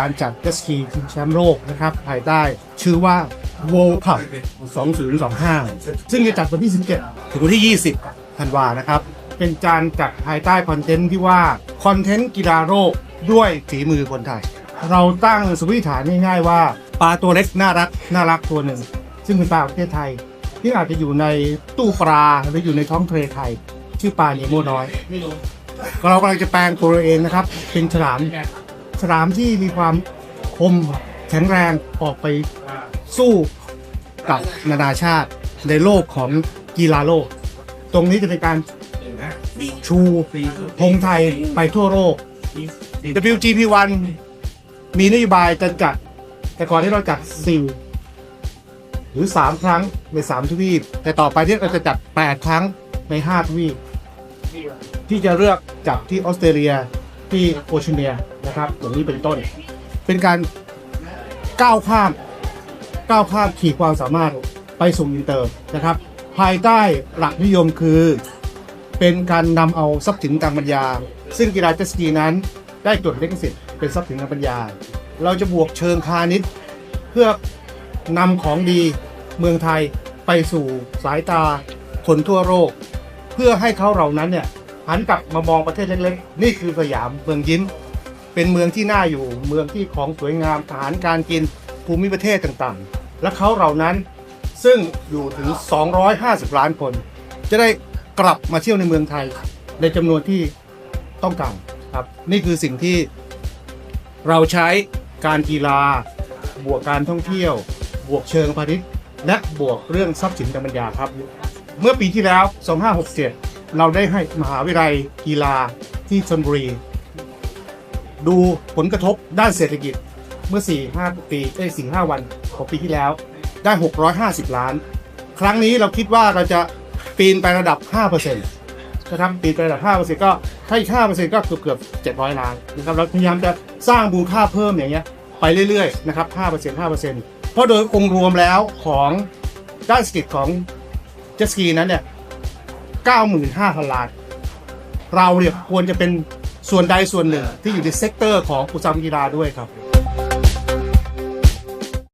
การจัดเจตสกีชิงแชมป์โลกนะครับภายใต้ชื่อว่า World Cup 2025 ซึ่งจะจัดวันที่ 17 ถึงวันที่ 20 ธันวานะครับ เป็นการจัดภายใต้คอนเทนต์ที่ว่า คอนเทนต์กีฬาโลกด้วยฝีมือคนไทย เราตั้งสมมติฐานง่ายๆว่า ปลาตัวเล็กน่ารักน่ารักตัวหนึ่ง ซึ่งเป็นปลาประเทศไทย ที่อาจจะอยู่ในตู้ปลาหรืออยู่ในท้องทะเลไทย ชื่อปลาเนโมน้อยเรากำลังจะแปลงตัวเราเองนะครับ เป็นฉลาม ฉลามที่มีความคมแข็งแรงออกไปสู้กับนานาชาติในโลกของกีฬาโลก ตรงนี้จะเป็นการชูธงไทยไปทั่วโลก WGP1 มีนโยบายจะจัด แต่ก่อนที่เราจัด4หรือ3ครั้งใน3ทวีป แต่ต่อไปที่เราจะจัด8ครั้งใน5ทวีป ที่จะเลือกจับที่ออสเตรเลียที่โอเชียเนะครับ อย่างนี้เป็นต้น เป็นการก้าวข้ามก้าวข้ามขีดความสามารถไปสู่อินเตอร์นะครับ ภายใต้หลักนิยมคือ เป็นการนำเอาทรัพย์สินทางปัญญา ซึ่งกีฬาเจสกีนั้นได้จดลิขสิทธิ์เป็นทรัพย์สินทางปัญญา เราจะบวกเชิงพาณิชย์ เพื่อนำของดีเมืองไทยไปสู่สายตาคนทั่วโลกเพื่อให้เขาเหล่านั้นเนี่ยหันกลับมามองประเทศเล็กๆ นี่คือสยามเมืองยิ้ม เป็นเมืองที่น่าอยู่ เมืองที่ของสวยงามอาหารการกินภูมิประเทศต่างๆ และเขาเหล่านั้นซึ่งอยู่ถึง 250 ล้านคน จะได้กลับมาเที่ยวในเมืองไทย ในจำนวนที่ต้องการครับ นี่คือสิ่งที่เราใช้การกีฬา บวกการท่องเที่ยว บวกเชิงพาณิชย์และบวกเรื่องทรัพย์สินทางปัญญาครับ เมื่อปีที่แล้ว 2567 เราได้ให้มหาวิทยาลัยกีฬาที่ชลบุรี ดูผลกระทบด้านเศรษฐกิจเมื่อ 4-5 ปีเอ้ย4-5 วันของปีที่แล้ว ได้ 650 ล้าน ครั้งนี้เราคิดว่าเราจะปีนไประดับ 5%นะครับปีนไประดับ 5%ก็ถ้าอีก5%ก็เกือบเกือบ700 ล้านนะครับเราพยายามจะสร้างมูลค่าเพิ่มอย่างเงี้ยไปเรื่อยๆนะครับ 5% 5%เพราะโดยองค์รวมแล้วของด้านเศรษฐกิจของเจสกีนั้นเนี่ย 95,000 ล้าน เราเนี่ยควรจะเป็น ส่วนใดส่วนหนึ่งที่อยู่ในเซกเตอร์ของอุตสาหกรรมกีฬาด้วยครับ